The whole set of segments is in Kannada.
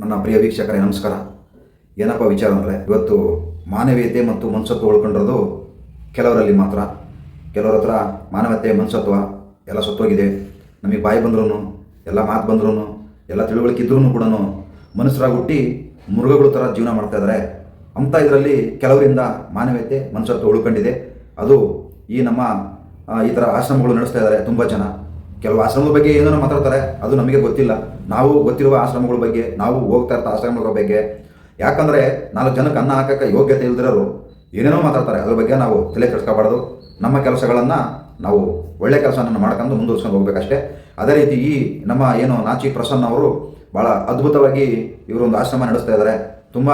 ನನ್ನ ಪ್ರಿಯ ವೀಕ್ಷಕರೇ, ನಮಸ್ಕಾರ. ಏನಪ್ಪ ವಿಚಾರ ಅಂದರೆ, ಇವತ್ತು ಮಾನವೀಯತೆ ಮತ್ತು ಮನುಷ್ಯತ್ವ ಉಳ್ಕೊಂಡಿರೋದು ಕೆಲವರಲ್ಲಿ ಮಾತ್ರ. ಕೆಲವರ ಹತ್ರ ಮಾನವತೆ ಮನುಷ್ಯತ್ವ ಎಲ್ಲ ಸತ್ತೋಗಿದೆ. ನಮಗೆ ಬಾಯಿ ಬಂದ್ರೂ ಎಲ್ಲ ಮಾತು ಬಂದ್ರೂ ಎಲ್ಲ ತಿಳುವಳಿಕೆ ಇದ್ರೂ ಕೂಡ ಮನುಷ್ಯರಾಗಿ ಹುಟ್ಟಿ ಮೃಗಗಳ ಥರ ಜೀವನ ಮಾಡ್ತಾ ಇದ್ದಾರೆ ಅಂಥ ಇದರಲ್ಲಿ ಕೆಲವರಿಂದ ಮಾನವೀಯತೆ, ಮನುಷ್ಯತ್ವ ಉಳ್ಕೊಂಡಿದೆ. ಅದು ಈ ನಮ್ಮ ಈ ಥರ ಆಶ್ರಮಗಳು ನಡೆಸ್ತಾ ಇದ್ದಾರೆ ತುಂಬ ಜನ. ಕೆಲವು ಆಶ್ರಮದ ಬಗ್ಗೆ ಏನೋ ಮಾತಾಡ್ತಾರೆ, ಅದು ನಮಗೆ ಗೊತ್ತಿಲ್ಲ. ನಾವು ಗೊತ್ತಿರುವ ಆಶ್ರಮಗಳ ಬಗ್ಗೆ, ನಾವು ಹೋಗ್ತಾ ಇರ್ತಾ ಆಶ್ರಮಗಳ ಬಗ್ಗೆ. ಯಾಕಂದರೆ ನಾಲ್ಕು ಜನಕ್ಕೆ ಅನ್ನ ಹಾಕಕ್ಕೆ ಯೋಗ್ಯತೆ ಇಲ್ದಿರೋರು ಏನೇನೋ ಮಾತಾಡ್ತಾರೆ, ಅದ್ರ ಬಗ್ಗೆ ನಾವು ತಲೆ ಕೆಡಿಸ್ಕೋಬಾರ್ದು. ನಮ್ಮ ಕೆಲಸಗಳನ್ನು ನಾವು ಒಳ್ಳೆ ಕೆಲಸವನ್ನು ಮಾಡ್ಕೊಂಡು ಮುಂದುವರ್ಸ್ಕೊಂಡು ಹೋಗ್ಬೇಕಷ್ಟೇ. ಅದೇ ರೀತಿ ಈ ನಮ್ಮ ಏನು ನಾಚಿ ಪ್ರಸನ್ನ ಅವರು ಭಾಳ ಅದ್ಭುತವಾಗಿ ಇವರು ಒಂದು ಆಶ್ರಮ ನಡೆಸ್ತಾ ಇದ್ದಾರೆ. ತುಂಬ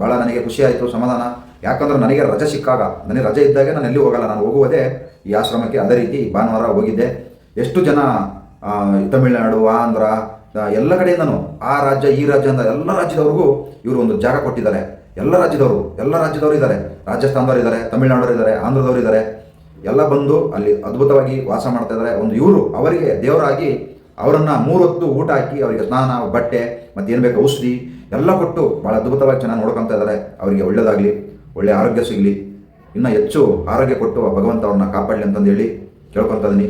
ಭಾಳ ನನಗೆ ಖುಷಿ ಆಯಿತು ಸಮಾಧಾನ. ಯಾಕಂದ್ರೆ ನನಗೆ ರಜೆ ಸಿಕ್ಕಾಗ, ನನಗೆ ರಜೆ ಇದ್ದಾಗ ನಾನು ಎಲ್ಲಿ ಹೋಗಲ್ಲ, ನಾನು ಹೋಗುವುದೇ ಈ ಆಶ್ರಮಕ್ಕೆ ಅದೇ ರೀತಿ ಭಾನುವಾರ ಹೋಗಿದ್ದೆ. ಎಷ್ಟು ಜನ ತಮಿಳುನಾಡು, ಆಂಧ್ರ ಎಲ್ಲ ಕಡೆಯಿಂದನೂ, ಆ ರಾಜ್ಯ, ಈ ರಾಜ್ಯ ಅಂತ ಎಲ್ಲ ರಾಜ್ಯದವ್ರಿಗೂ ಇವರು ಒಂದು ಜಾಗ ಕೊಟ್ಟಿದ್ದಾರೆ. ಎಲ್ಲ ರಾಜ್ಯದವರು ಎಲ್ಲ ರಾಜ್ಯದವರು ಇದ್ದಾರೆ. ರಾಜಸ್ಥಾನದವರು ಇದ್ದಾರೆ, ತಮಿಳುನಾಡವರು ಇದ್ದಾರೆ, ಆಂಧ್ರದವರು ಇದ್ದಾರೆ. ಎಲ್ಲ ಬಂದು ಅಲ್ಲಿ ಅದ್ಭುತವಾಗಿ ವಾಸ ಮಾಡ್ತಾ ಇದ್ದಾರೆ. ಒಂದು ಇವರು ಅವರಿಗೆ ದೇವರಾಗಿ ಅವರನ್ನು ಮೂರೊತ್ತು ಊಟ ಹಾಕಿ ಅವರಿಗೆ ಸ್ನಾನ, ಬಟ್ಟೆ, ಮತ್ತು ಏನು ಬೇಕು, ಔಷಧಿ ಎಲ್ಲ ಕೊಟ್ಟು ಭಾಳ ಅದ್ಭುತವಾಗಿ ಚೆನ್ನಾಗಿ ನೋಡ್ಕೊತಾ ಇದ್ದಾರೆ. ಅವರಿಗೆ ಒಳ್ಳೆಯದಾಗಲಿ ಒಳ್ಳೆಯ ಆರೋಗ್ಯ ಸಿಗಲಿ. ಇನ್ನೂ ಹೆಚ್ಚು ಆರೋಗ್ಯ ಕೊಟ್ಟು ಭಗವಂತ ಅವ್ರನ್ನ ಕಾಪಾಡಲಿ ಅಂತಂದು ಹೇಳಿ ಕೇಳ್ಕೊತಾ ಇದೀನಿ.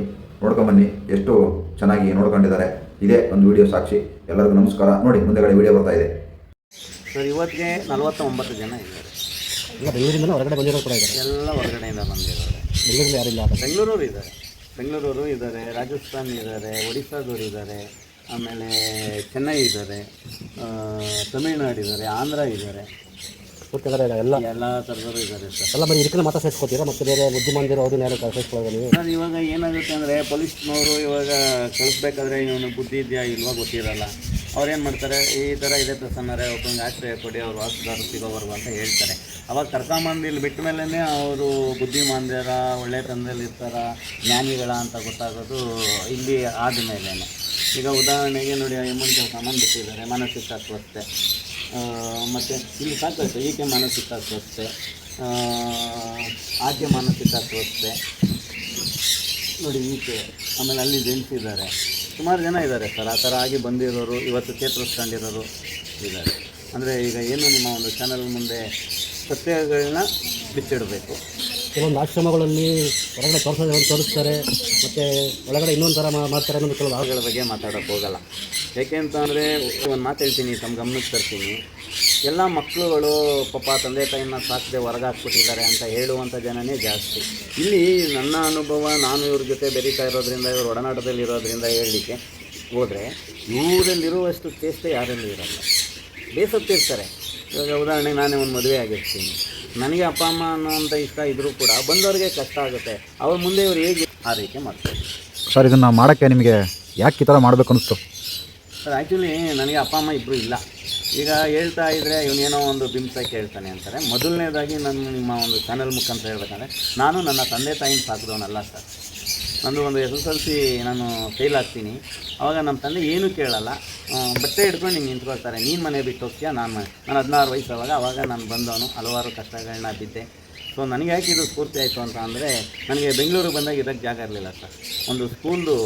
ನೋಡ್ಕೊಂಬನ್ನಿ ಎಷ್ಟು ಚೆನ್ನಾಗಿ ನೋಡ್ಕೊಂಡಿದ್ದಾರೆ. ಇದೇ ಒಂದು ವಿಡಿಯೋ ಸಾಕ್ಷಿ. ಎಲ್ಲರಿಗೂ ನಮಸ್ಕಾರ. ನೋಡಿ ಮುಂದೆಗಡೆ ವಿಡಿಯೋ ಬರ್ತಾ ಇದೆ. ಸರ್ ಇವತ್ತಿಗೆ ನಲವತ್ತ ಒಂಬತ್ತು ಜನ ಇದ್ದಾರೆ. ಎಲ್ಲ ಬೆಂಗಳೂರಿಂದ ಹೊರಗಡೆ ಬಂದಿರೋ ಕೂಡ ಇದ್ದಾರೆ. ಎಲ್ಲ ಹೊರಗಡೆಯಿಂದ ಬಂದಿದ್ದಾರೆ. ಬೆಂಗಳೂರಲ್ಲಿ ಯಾರಿಲ್ಲ ಬೆಂಗಳೂರು ಇದ್ದಾರೆ. ಬೆಂಗಳೂರವರು ಇದ್ದಾರೆ ರಾಜಸ್ಥಾನ್ ಇದ್ದಾರೆ ಒಡಿಸ್ಸಾದವರು ಇದ್ದಾರೆ ಆಮೇಲೆ ಚೆನ್ನೈ ಇದ್ದಾರೆ ತಮಿಳುನಾಡು ತಮಿಳ್ನಾಡು ಇದ್ದಾರೆ ಆಂಧ್ರ ಇದ್ದಾರೆ. ಒಟ್ಟು ಕಡೆ ಎಲ್ಲ. ಎಲ್ಲ ಥರದವರು ಇದ್ದಾರೆ ಸರ್. ಎಲ್ಲ ಬರೀ ಇದಕ್ಕೆ ಮಾತ್ರ ಸೇರಿಸ್ಕೋತೀರಾ? ಮತ್ತೆ ಬೇರೆ ಬುದ್ಧಿಮಾಂದಿರೋ ಅವ್ರನ್ನ ಯಾರು ಕಳಿಸ್ಕೊಳ್ಳೋದು ನೀವು? ಸರ್ ಇವಾಗ ಏನಾಗುತ್ತೆ ಅಂದರೆ ಪೊಲೀಸ್ನವರು ಇವಾಗ ಕಳಿಸ್ಬೇಕಾದ್ರೆ ಇವನು ಬುದ್ಧಿ ಇದೆಯಾ ಇಲ್ವಾ ಗೊತ್ತಿರಲ್ಲ. ಅವ್ರು ಏನು ಮಾಡ್ತಾರೆ? ಈ ಥರ ಇದೆ ಪ್ರಸನ್ನರೇ ಒಬ್ಬಂಗೆ ಆಶ್ರಯ ಕೊಡಿ ಅವ್ರು ವಾಸದಾರ ಸಿಗೋವರೆಗೂ ಅಂತ ಹೇಳ್ತಾರೆ. ಅವಾಗ ಕರ್ಕೊಂಬಂದು ಇಲ್ಲಿ ಬಿಟ್ಟ ಮೇಲೇ ಅವರು ಬುದ್ಧಿಮಾಂದ್ಯರ ಒಳ್ಳೆತನದಲ್ಲಿ ಇರ್ತಾರ ಜ್ಞಾನಿಗಳ ಅಂತ ಗೊತ್ತಾಗೋದು ಇಲ್ಲಿ ಆದಮೇಲೆ ಈಗ ಉದಾಹರಣೆಗೆ ನೋಡಿ ಎಮ್ಮನ್ ಕರ್ಕೊಂಬಂದು ಬಿಟ್ಟಿದ್ದಾರೆ ಮಾನಸಿಕ ಮತ್ತು ಇಲ್ಲಿ ಸಾಕಷ್ಟು ಈಕೆ ಮಾನಸಿಕ ಅಸ್ವಸ್ಥೆ ಆ, ಆಕೆ ಮಾನಸಿಕ ಅಸ್ವಸ್ಥೆ ನೋಡಿ ಈಕೆ ಆಮೇಲೆ ಅಲ್ಲಿ ಜೆಂಟ್ಸ್ ಇದ್ದಾರೆ. ಸುಮಾರು ಜನ ಇದ್ದಾರೆ ಸರ್ ಆ ಥರ ಆಗಿ ಬಂದಿರೋರು ಇವತ್ತು ಚೇತರಿಸ್ಕೊಂಡಿರೋರು ಇದ್ದಾರೆ. ಅಂದರೆ ಈಗ ಏನು ನಿಮ್ಮ ಒಂದು ಚಾನಲ್ ಮುಂದೆ ಸತ್ಯಗಳನ್ನ ಬಿಚ್ಚಿಡಬೇಕು? ಕೆಲವೊಂದು ಆಶ್ರಮಗಳಲ್ಲಿ ಹೊರಗಡೆ ತೋರಿಸೋದು ತೋರಿಸ್ತಾರೆ ಮತ್ತು ಒಳಗಡೆ ಇನ್ನೊಂದು ಥರ ಮಾಡ್ತಾರೆ ಅನ್ನೋದು ಕೆಲವು ಭಾಗಗಳ ಬಗ್ಗೆ ಮಾತಾಡೋಕ್ಕೆ ಹೋಗಲ್ಲ. ಯಾಕೆ ಅಂತ ಅಂದರೆ ಒಂದು ಮಾತು ಹೇಳ್ತೀನಿ ತಮ್ಮ ಗಮನಕ್ಕೆ ತರ್ತೀನಿ. ಎಲ್ಲ ಮಕ್ಕಳುಗಳು ಪಾಪ ತಂದೆ ತಾಯಿನ ಸಾಕದೆ ಹೊರಗಾಕ್ಬಿಟ್ಟಿದ್ದಾರೆ ಅಂತ ಹೇಳುವಂಥ ಜನನೇ ಜಾಸ್ತಿ. ಇಲ್ಲಿ ನನ್ನ ಅನುಭವ, ನಾನು ಇವ್ರ ಜೊತೆ ಬೆರೀತಾ ಇರೋದ್ರಿಂದ, ಇವರು ಒಡನಾಟದಲ್ಲಿ ಇರೋದ್ರಿಂದ ಹೇಳಲಿಕ್ಕೆ ಹೋದರೆ, ಇವರಲ್ಲಿರುವಷ್ಟು ಚೇಷ್ಟೆ ಯಾರಲ್ಲೂ ಇರಲ್ಲ. ಬೇಸತ್ತಿರ್ತಾರೆ. ಇವಾಗ ಉದಾಹರಣೆಗೆ ನಾನೇ ಒಂದು ಮದುವೆ ಆಗಿರ್ತೀನಿ. ನನಗೆ ಅಪ್ಪ, ಅಮ್ಮ ಅನ್ನೋಂಥ ಇಷ್ಟ ಇದ್ದರೂ ಕೂಡ ಬಂದವ್ರಿಗೆ ಕಷ್ಟ ಆಗುತ್ತೆ. ಅವ್ರ ಮುಂದೆ ಇವ್ರು ಹೇಗೆ ಆರೈಕೆ ಮಾಡ್ತಾರೆ. ಸರ್, ಇದನ್ನು ಮಾಡೋಕ್ಕೆ ನಿಮಗೆ ಯಾಕೆ ಈ ಥರ ಮಾಡಬೇಕು ಅನಿಸ್ತು? ಸರ್ ಆ್ಯಕ್ಚುಲಿ ನನಗೆ ಅಪ್ಪ, ಅಮ್ಮ ಇಬ್ಬರು ಇಲ್ಲ. ಈಗ ಹೇಳ್ತಾ ಇದ್ದರೆ ಇವನೇನೋ ಒಂದು ಬಿಂಬಿಸೋಕೆ ಹೇಳ್ತಾನೆ ಅಂತಾರೆ. ಮೊದಲನೇದಾಗಿ ನಾನು ನಿಮ್ಮ ಒಂದು ಚಾನಲ್ ಮುಖಾಂತರ ಹೇಳ್ಬೇಕಂದ್ರೆ ನಾನು ನನ್ನ ತಂದೆ ತಾಯಿನ ಸಾಕಿದವನಲ್ಲ ಸರ್ ನಂದು ಒಂದು ಎಸ್ ಎಸ್ ಎಲ್ ಸಿ ನಾನು ಫೇಲ್ ಆಗ್ತೀನಿ. ಆವಾಗ ನಮ್ಮ ತಂದೆ ಏನೂ ಕೇಳಲ್ಲ. ಬಟ್ಟೆ ಹಿಡ್ಕೊಂಡು ಹಿಂಗೆ ನಿಂತ್ಕೊಳ್ತಾರೆ. ನೀನು ಮನೆ ಬಿಟ್ಟು ಹೋಗ್ತೀಯಾ? ನಾನು ಮನೆ. ನಾನು ಹದಿನಾರು ವಯಸ್ಸು ಆವಾಗ ನಾನು ಬಂದವನು. ಹಲವಾರು ಕಷ್ಟಗಳನ್ನ ಬಿದ್ದೆ. ಸೊ ನನಗೆ ಯಾಕೆ ಇದು ಸ್ಫೂರ್ತಿ ಆಯಿತು ಅಂತ ಅಂದರೆ ನನಗೆ ಬೆಂಗಳೂರಿಗೆ ಬಂದಾಗ ಇದಕ್ಕೆ ಜಾಗ ಇರಲಿಲ್ಲ ಸರ್ ಒಂದು ಸ್ಕೂಲು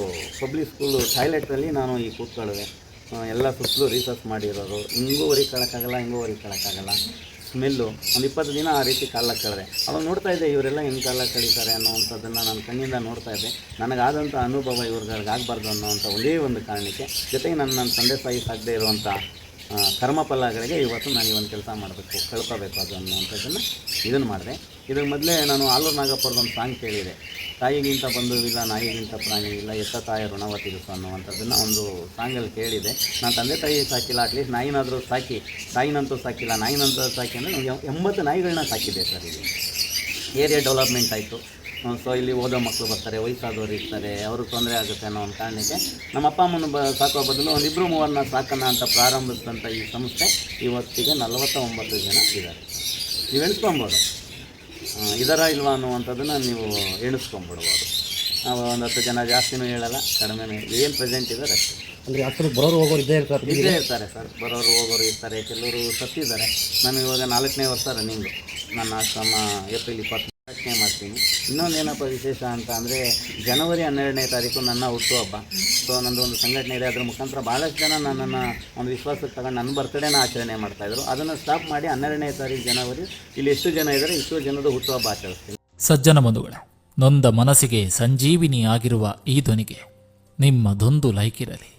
ಪಬ್ಲಿಕ್ ಸ್ಕೂಲು ಟಾಯ್ಲೆಟಲ್ಲಿ ನಾನು ಈ ಕೂತ್ಕೊಳ್ಳುವೆ. ಎಲ್ಲ ಸುತ್ತಲೂ ರಿಸರ್ಚ್ ಮಾಡಿರೋರು. ಹಿಂಗೂ ಹೊರಿಕೊಳ್ಳೋಕ್ಕಾಗಲ್ಲ ಹಿಂಗೂ ಹೊರಿಕೊಳ್ಳೋಕ್ಕಾಗಲ್ಲ ಸ್ಮೆಲ್ಲು, ಒಂದು ಇಪ್ಪತ್ತು ದಿನ ಆ ರೀತಿ ಕಾಲ ಕಳೆದೆ. ಅವಾಗ ನೋಡ್ತಾ ಇದ್ದೆ ಇವರೆಲ್ಲ ಹೆಂಗೆ ಕಾಲ ಕಳೀತಾರೆ ಅನ್ನೋವಂಥದ್ದನ್ನು ನಾನು ಕಣ್ಣಿಂದ ನೋಡ್ತಾ ಇದ್ದೆ. ನನಗಾದಂಥ ಅನುಭವ ಇವ್ರಿಗಾಗಬಾರ್ದು ಅನ್ನೋವಂಥ ಒಂದೇ ಒಂದು ಕಾರಣಕ್ಕೆ ಜೊತೆಗೆ ನನ್ನ ನನ್ನ ತಂದೆ ತಾಯಿ ಸಾಗದೇ ಇರುವಂಥ ಕರ್ಮಫಲಗಳಿಗೆ ಇವತ್ತು ನಾನು ಈ ಒಂದು ಕೆಲಸ ಮಾಡಬೇಕು, ಕಳ್ಕೋಬೇಕು ಅದು ಅನ್ನುವಂಥದ್ದನ್ನು ಇದನ್ನು ಮಾಡಿದೆ. ಇದ್ರ ಮೊದಲೇ ನಾನು ಆಲೂರು ನಾಗಪ್ಪವ್ರದ್ದು ಒಂದು ಸಾಂಗ್ ಕೇಳಿದೆ. ತಾಯಿಗಿಂತ ಬಂಧುವಿಲ್ಲ, ನಾಯಿಗಿಂತ ಪ್ರಾಣಿ ಇಲ್ಲ ಎತ್ತ ತಾಯಿ ಋಣವ ತೀರಿಸು ಅನ್ನುವಂಥದ್ದನ್ನು ಒಂದು ಸಾಂಗಲ್ಲಿ ಕೇಳಿದೆ. ನಾನು ತಂದೆ ತಾಯಿ ಸಾಕಿಲ್ಲ ಅಟ್ಲೀಸ್ಟ್ ನಾಯಿನಾದರೂ ಸಾಕಿ ತಾಯಿನಂತೂ ಸಾಕಿಲ್ಲ, ನಾಯಿನಂತೂ ಸಾಕಿ ಅಂದರೆ ನಾವು ಎಂಬತ್ತು ನಾಯಿಗಳನ್ನ ಸಾಕಿದ್ದೆ ಸರ್ ಇಲ್ಲಿ. ಏರಿಯಾ ಡೆವಲಪ್ಮೆಂಟ್ ಆಯಿತು. ಸೊ ಇಲ್ಲಿ ಓದೋ ಮಕ್ಕಳು ಬರ್ತಾರೆ, ವಯಸ್ಸಾದವರು ಇರ್ತಾರೆ ಅವ್ರಿಗೆ ತೊಂದರೆ ಆಗುತ್ತೆ ಅನ್ನೋ ಒಂದು ಕಾರಣಕ್ಕೆ ನಮ್ಮ ಅಪ್ಪ ಅಮ್ಮನ ಬ ಸಾಕೋ ಬದಲು ಒಂದು ಇಬ್ಬರು ಮೂವರನ್ನ ಸಾಕೋಣ ಅಂತ ಪ್ರಾರಂಭಿಸಿದಂಥ ಈ ಸಂಸ್ಥೆ ಇವತ್ತಿಗೆ ನಲವತ್ತ ಒಂಬತ್ತು ಜನ ಇದ್ದಾರೆ. ನೀವು ಎಣಿಸ್ಕೊಬೋದು? ಇದರ ಇಲ್ವಾ ಅನ್ನುವಂಥದ್ದನ್ನು ನೀವು ಎಣಿಸ್ಕೊಂಬಿಡ್ಬೋದು. ನಾವು ಒಂದು ಹತ್ತು ಜನ ಜಾಸ್ತಿನೂ ಹೇಳಲ್ಲ ಕಡಿಮೆನೂ ಏನು ಪ್ರೆಸೆಂಟ್ ಇದ್ದಾರೆ ಅಷ್ಟೇ. ಅಂದರೆ ಆಶ್ರಮಕ್ಕೆ ಬರೋರು ಹೋಗೋರು ಇದ್ದೇ ಇರ್ತಾರೆ ಇದ್ದೇ ಇರ್ತಾರೆ ಸರ್ ಬರೋರು ಹೋಗೋರು ಇರ್ತಾರೆ ಕೆಲವರು ಸತ್ತಿದ್ದಾರೆ. ನಾನು ಇವಾಗ ನಾಲ್ಕನೇ ವರ್ಷ ರನ್ನಿಂಗು ನನ್ನ ಆಶ್ರಮ ಏಪ್ರಿಲ್ ಇಪ್ಪತ್ತು ಆಚರಣೆ ಮಾಡ್ತೀನಿ. ಇನ್ನೊಂದು ಏನಪ್ಪ ವಿಶೇಷ ಅಂತ ಅಂದರೆ, ಜನವರಿ ಹನ್ನೆರಡನೇ ತಾರೀಕು ನನ್ನ ಹುಟ್ಟುಹಬ್ಬ ಸೊ ನಂದು ಒಂದು ಸಂಘಟನೆ ಇದೆ, ಅದ್ರ ಮುಖಾಂತರ ಭಾಳಷ್ಟು ಜನ ನನ್ನನ್ನು ಒಂದು ವಿಶ್ವಾಸಕ್ಕೆ ತಗೊಂಡು ನನ್ನ ಬರ್ತಡೇನ ಆಚರಣೆ ಮಾಡ್ತಾಯಿದ್ರು ಅದನ್ನು ಸ್ಟಾಪ್ ಮಾಡಿ ಹನ್ನೆರಡನೇ ತಾರೀಕು ಜನವರಿ, ಇಲ್ಲಿ ಎಷ್ಟು ಜನ ಇದ್ದಾರೆ ಇಷ್ಟು ಜನದ ಹುಟ್ಟುಹಬ್ಬ ಆಚರಿಸ್ತೀನಿ. ಸಜ್ಜನ ಬಂಧುಗಳೇ, ನೊಂದ ಮನಸ್ಸಿಗೆ ಸಂಜೀವಿನಿ ಆಗಿರುವ ಈ ಧ್ವನಿಗೆ ನಿಮ್ಮದೊಂದು ಲೈಕ್ ಇರಲಿ